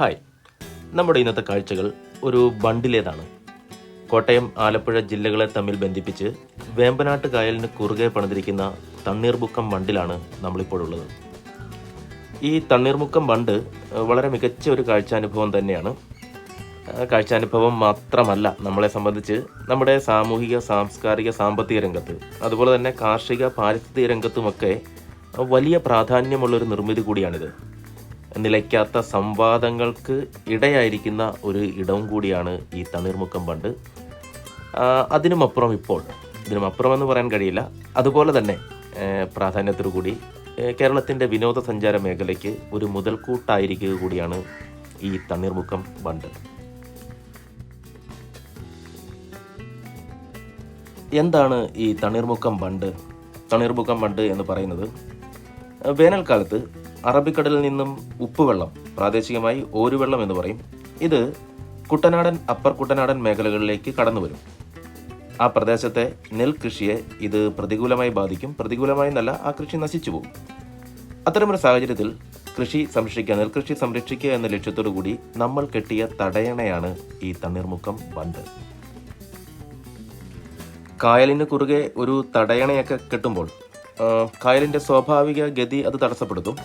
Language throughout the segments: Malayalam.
ഹായ്. നമ്മുടെ ഇന്നത്തെ കാഴ്ചകൾ ഒരു ബണ്ടിലേതാണ്. കോട്ടയം ആലപ്പുഴ ജില്ലകളെ തമ്മിൽ ബന്ധിപ്പിച്ച് വേമ്പനാട്ട് കായലിന് കുറുകെ പണിതിരിക്കുന്ന തണ്ണീർമുക്കം ബണ്ടിലാണ് നമ്മളിപ്പോഴുള്ളത്. ഈ തണ്ണീർമുക്കം ബണ്ട് വളരെ മികച്ച ഒരു കാഴ്ചാനുഭവം തന്നെയാണ്. കാഴ്ചാനുഭവം മാത്രമല്ല നമ്മളെ സംബന്ധിച്ച് നമ്മുടെ സാമൂഹിക സാംസ്കാരിക സാമ്പത്തിക രംഗത്ത് അതുപോലെ തന്നെ കാർഷിക പാരിസ്ഥിതിക രംഗത്തുമൊക്കെ വലിയ പ്രാധാന്യമുള്ളൊരു നിർമ്മിതി കൂടിയാണിത്. നിലയ്ക്കാത്ത സംവാദങ്ങൾക്ക് ഇടയായിരിക്കുന്ന ഒരു ഇടവും കൂടിയാണ് ഈ തണ്ണീർമുക്കം പണ്ട്. അതിനുമപ്പുറം ഇപ്പോൾ ഇതിനുമപ്പുറം എന്ന് പറയാൻ കഴിയില്ല. അതുപോലെ തന്നെ പ്രാധാന്യത്തോടു കൂടി കേരളത്തിന്റെ വിനോദസഞ്ചാര മേഖലയ്ക്ക് ഒരു മുതൽക്കൂട്ടായിരിക്കുക കൂടിയാണ് ഈ തണ്ണീർമുക്കം ബണ്ട് എന്താണ് ഈ തണ്ണീർമുക്കം ബണ്ട് തണ്ണീർമുക്കം ബണ്ട് എന്ന് പറയുന്നത് വേനൽക്കാലത്ത് അറബിക്കടലിൽ നിന്നും ഉപ്പുവെള്ളം പ്രാദേശികമായി ഓരുവെള്ളം എന്ന് പറയും. ഇത് കുട്ടനാടൻ അപ്പർ കുട്ടനാടൻ മേഖലകളിലേക്ക് കടന്നു വരും ആ പ്രദേശത്തെ നെൽകൃഷിയെ ഇത് പ്രതികൂലമായി ബാധിക്കും. പ്രതികൂലമായി നല്ല ആ കൃഷി നശിച്ചു പോകും. അത്തരമൊരു സാഹചര്യത്തിൽ കൃഷി സംരക്ഷിക്കുക നെൽകൃഷി സംരക്ഷിക്കുക എന്ന ലക്ഷ്യത്തോടു കൂടി നമ്മൾ കെട്ടിയ തടയണയാണ് ഈ തണ്ണീർമുക്കം ബണ്ട് കായലിന് കുറുകെ ഒരു തടയണയൊക്കെ കെട്ടുമ്പോൾ കായലിന്റെ സ്വാഭാവിക ഗതി അത് തടസ്സപ്പെടുത്തും.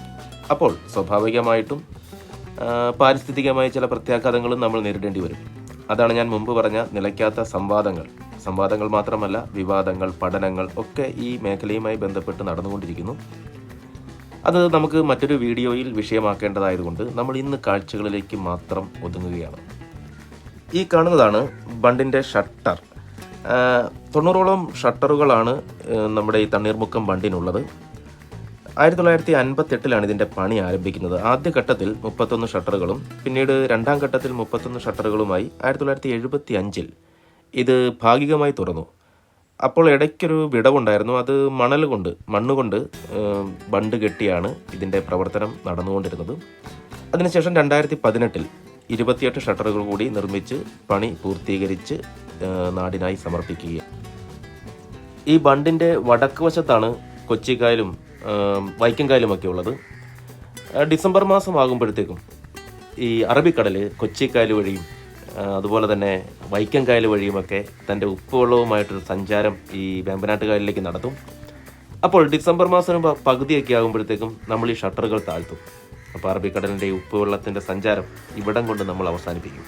അപ്പോൾ സ്വാഭാവികമായിട്ടും പാരിസ്ഥിതികമായ ചില പ്രത്യാഘാതങ്ങളും നമ്മൾ നേരിടേണ്ടി വരും. അതാണ് ഞാൻ മുമ്പ് പറഞ്ഞ നിലയ്ക്കാത്ത സംവാദങ്ങൾ. സംവാദങ്ങൾ മാത്രമല്ല വിവാദങ്ങൾ പഠനങ്ങൾ ഒക്കെ ഈ മേഖലയുമായി ബന്ധപ്പെട്ട് നടന്നുകൊണ്ടിരിക്കുന്നു. അത് നമുക്ക് മറ്റൊരു വീഡിയോയിൽ വിഷയമാക്കേണ്ടതായതുകൊണ്ട് നമ്മൾ ഇന്ന് കാഴ്ചകളിലേക്ക് മാത്രം ഒതുങ്ങുകയാണ്. ഈ കാണുന്നതാണ് ബണ്ടിന്റെ ഷട്ടർ. തൊണ്ണൂറോളം ഷട്ടറുകളാണ് നമ്മുടെ ഈ തണ്ണീർമുക്കം ബണ്ടിനുള്ളത്. ആയിരത്തി തൊള്ളായിരത്തി അൻപത്തെട്ടിലാണ് ഇതിന്റെ പണി ആരംഭിക്കുന്നത്. ആദ്യ ഘട്ടത്തിൽ മുപ്പത്തൊന്ന് ഷട്ടറുകളും പിന്നീട് രണ്ടാം ഘട്ടത്തിൽ മുപ്പത്തൊന്ന് ഷട്ടറുകളുമായി ആയിരത്തി തൊള്ളായിരത്തി എഴുപത്തി അഞ്ചിൽ ഇത് ഭാഗികമായി തുറന്നു. അപ്പോൾ ഇടയ്ക്കൊരു വിടവുണ്ടായിരുന്നു. അത് മണൽ കൊണ്ട് മണ്ണുകൊണ്ട് ബണ്ട് കെട്ടിയാണ് ഇതിന്റെ പ്രവർത്തനം നടന്നുകൊണ്ടിരുന്നത്. അതിനുശേഷം രണ്ടായിരത്തി പതിനെട്ടിൽ ഇരുപത്തിയെട്ട് ഷട്ടറുകൾ കൂടി നിർമ്മിച്ച് പണി പൂർത്തീകരിച്ച് നാടിനായി സമർപ്പിക്കുകയാണ്. ഈ ബണ്ടിന്റെ വടക്ക് വശത്താണ് കൊച്ചിക്കായലും ഏം, വൈക്കംകായലും ഒക്കെ ഉള്ളത് ഡിസംബർ മാസം ആകുമ്പോഴത്തേക്കും ഈ അറബിക്കടൽ കൊച്ചിക്കായൽ വഴിയും അതുപോലെ തന്നെ വൈക്കംകായൽ വഴിയുമൊക്കെ തന്റെ ഉപ്പുവെള്ളവുമായിട്ടൊരു സഞ്ചാരം ഈ വേമ്പനാട്ട് കായലിലേക്ക് നടത്തും. അപ്പോൾ ഡിസംബർ മാസം പകുതിയൊക്കെ ആകുമ്പോഴത്തേക്കും നമ്മൾ ഈ ഷട്ടറുകൾ താഴ്ത്തും. അപ്പോൾ അറബിക്കടലിന്റെ ഈ ഉപ്പുവെള്ളത്തിന്റെ സഞ്ചാരം ഇവിടം കൊണ്ട് നമ്മൾ അവസാനിപ്പിക്കും.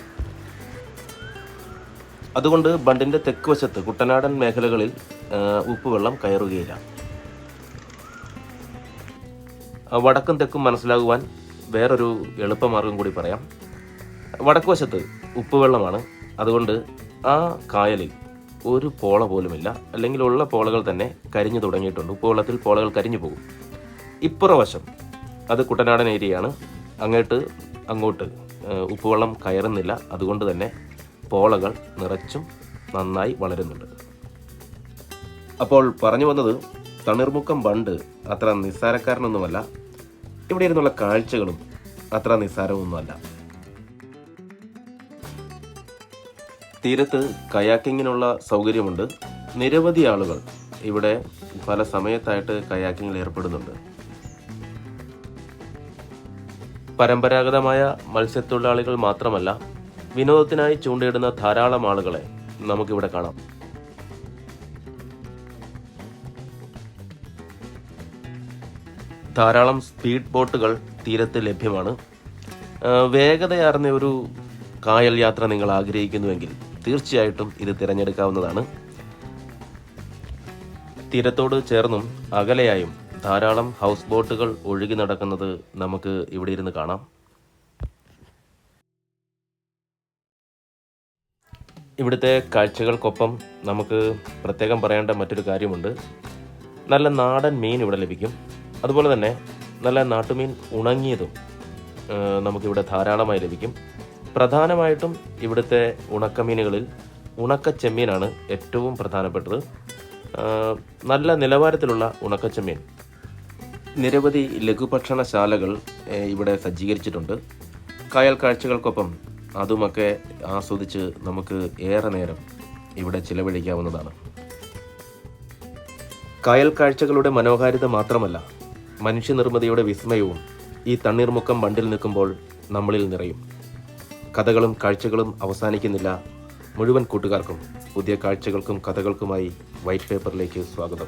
അതുകൊണ്ട് ബണ്ടിന്റെ തെക്ക് വശത്ത് കുട്ടനാടൻ മേഖലകളിൽ ഉപ്പുവെള്ളം കയറുകയില്ല. വടക്കും തെക്കും മനസ്സിലാകുവാൻ വേറൊരു എളുപ്പമാർഗം കൂടി പറയാം. വടക്കുവശത്ത് ഉപ്പുവെള്ളമാണ്. അതുകൊണ്ട് ആ കായലിൽ ഒരു പോള പോലുമില്ല. അല്ലെങ്കിൽ ഉള്ള പോളകൾ തന്നെ കരിഞ്ഞു തുടങ്ങിയിട്ടുണ്ട്. ഉപ്പുവെള്ളത്തിൽ പോളകൾ കരിഞ്ഞു പോകും. ഇപ്പുറവശം അത് കുട്ടനാടൻ ഏരിയയാണ്. അങ്ങോട്ട് അങ്ങോട്ട് ഉപ്പുവെള്ളം കയറുന്നില്ല. അതുകൊണ്ട് തന്നെ പോളകൾ നിറച്ചും നന്നായി വളരുന്നുണ്ട്. അപ്പോൾ പറഞ്ഞു വന്നത് തണ്ണീർമുക്കം ബണ്ട് അത്ര നിസ്സാരക്കാരനൊന്നുമല്ല. ഇവിടെ ഇരുന്നുള്ള കാഴ്ചകളും അത്ര നിസ്സാരമൊന്നുമല്ല. തീരത്ത് കയാക്കിങ്ങിനുള്ള സൗകര്യമുണ്ട്. നിരവധി ആളുകൾ ഇവിടെ പല സമയത്തായിട്ട് കയാക്കിങ്ങിൽ ഏർപ്പെടുന്നുണ്ട്. പരമ്പരാഗതമായ മത്സ്യത്തൊഴിലാളികൾ മാത്രമല്ല വിനോദത്തിനായി ചൂണ്ടയിടുന്ന ധാരാളം ആളുകളെ നമുക്കിവിടെ കാണാം. ധാരാളം സ്പീഡ് ബോട്ടുകൾ തീരത്ത് ലഭ്യമാണ്. വേഗതയാർന്ന ഒരു കായൽ യാത്ര നിങ്ങൾ ആഗ്രഹിക്കുന്നുവെങ്കിൽ തീർച്ചയായിട്ടും ഇത് തിരഞ്ഞെടുക്കാവുന്നതാണ്. തീരത്തോട് ചേർന്നും അകലെയായും ധാരാളം ഹൗസ് ബോട്ടുകൾ ഒഴുകി നടക്കുന്നത് നമുക്ക് ഇവിടെ ഇരുന്ന് കാണാം. ഇവിടുത്തെ കാഴ്ചകൾക്കൊപ്പം നമുക്ക് പ്രത്യേകം പറയേണ്ട മറ്റൊരു കാര്യമുണ്ട്. നല്ല നാടൻ മീൻ ഇവിടെ ലഭിക്കും. അതുപോലെ തന്നെ നല്ല നാട്ടുമീൻ ഉണങ്ങിയതും നമുക്കിവിടെ ധാരാളമായി ലഭിക്കും. പ്രധാനമായിട്ടും ഇവിടുത്തെ ഉണക്കമീനുകളിൽ ഉണക്ക ചെമ്മീനാണ് ഏറ്റവും പ്രധാനപ്പെട്ടത്. നല്ല നിലവാരത്തിലുള്ള ഉണക്കച്ചെമ്മീൻ. നിരവധി ലഘുഭക്ഷണശാലകൾ ഇവിടെ സജ്ജീകരിച്ചിട്ടുണ്ട്. കായൽ കാഴ്ചകൾക്കൊപ്പം അതുമൊക്കെ ആസ്വദിച്ച് നമുക്ക് ഏറെ നേരം ഇവിടെ ചിലവഴിക്കാവുന്നതാണ്. കായൽ കാഴ്ചകളുടെ മനോഹാരിത മാത്രമല്ല മനുഷ്യനിർമ്മിതിയുടെ വിസ്മയവും ഈ തണ്ണീർമുക്കം ബണ്ടിൽ നിൽക്കുമ്പോൾ നമ്മളിൽ നിറയും. കഥകളും കാഴ്ചകളും അവസാനിക്കുന്നില്ല. മുഴുവൻ കൂട്ടുകാർക്കും പുതിയ കാഴ്ചകൾക്കും കഥകൾക്കുമായി വൈറ്റ് പേപ്പറിലേക്ക് സ്വാഗതം.